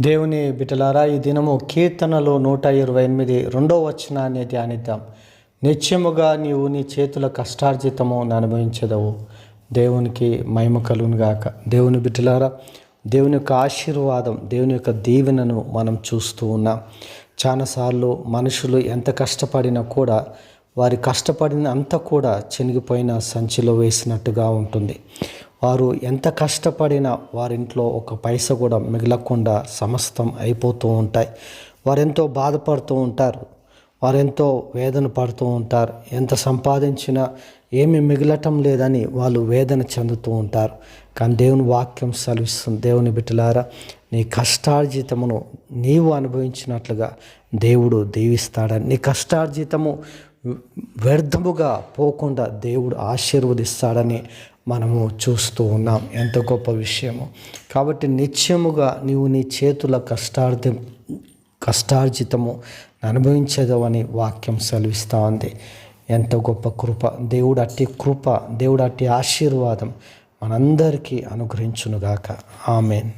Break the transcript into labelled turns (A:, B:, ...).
A: దేవుని బిటలారా ఈ దినము కీర్తనలో నూట ఇరవై ఎనిమిది రెండో వచనాన్ని ధ్యానిద్దాం. నిత్యముగా నీవు నీ చేతుల కష్టార్జితము అనుభవించదవు. దేవునికి మహిమ కలుగును గాక. దేవుని బిడ్డలారా దేవుని యొక్క ఆశీర్వాదం దేవుని యొక్క దీవెనను మనం చూస్తూ ఉన్నాం. చాలాసార్లు మనుషులు ఎంత కష్టపడినా కూడా వారి కష్టపడిన అంతా కూడా చెనిగిపోయిన సంచిలో వేసినట్టుగా ఉంటుంది. వారు ఎంత కష్టపడినా వారింట్లో ఒక పైస కూడా మిగలకుండా సమస్తం అయిపోతూ ఉంటాయి. వారెంతో బాధపడుతూ ఉంటారు. వారెంతో వేదన పడుతూ ఉంటారు. ఎంత సంపాదించినా ఏమి మిగలటం లేదని వాళ్ళు వేదన చెందుతూ ఉంటారు. కానీ దేవుని వాక్యం సెలవిస్తుంది. దేవుని బిడ్డలారా నీ కష్టార్జితమును నీవు అనుభవించినట్లుగా దేవుడు దీవిస్తాడని. నీ కష్టార్జితము వ్యర్థముగా పోకుండా దేవుడు ఆశీర్వదిస్తాడని మనము చూస్తూ ఉన్నాం. ఎంత గొప్ప విషయము. కాబట్టి నిత్యముగా నీవు నీ చేతుల కష్టార్థ కష్టార్జితము అనుభవించేదవని వాక్యం సెలవిస్తూ ఉంది. ఎంత గొప్ప కృప. దేవుడు అట్టి కృప దేవుడు అట్టి ఆశీర్వాదం మనందరికీ అనుగ్రహించునుగాక. ఆమెన్.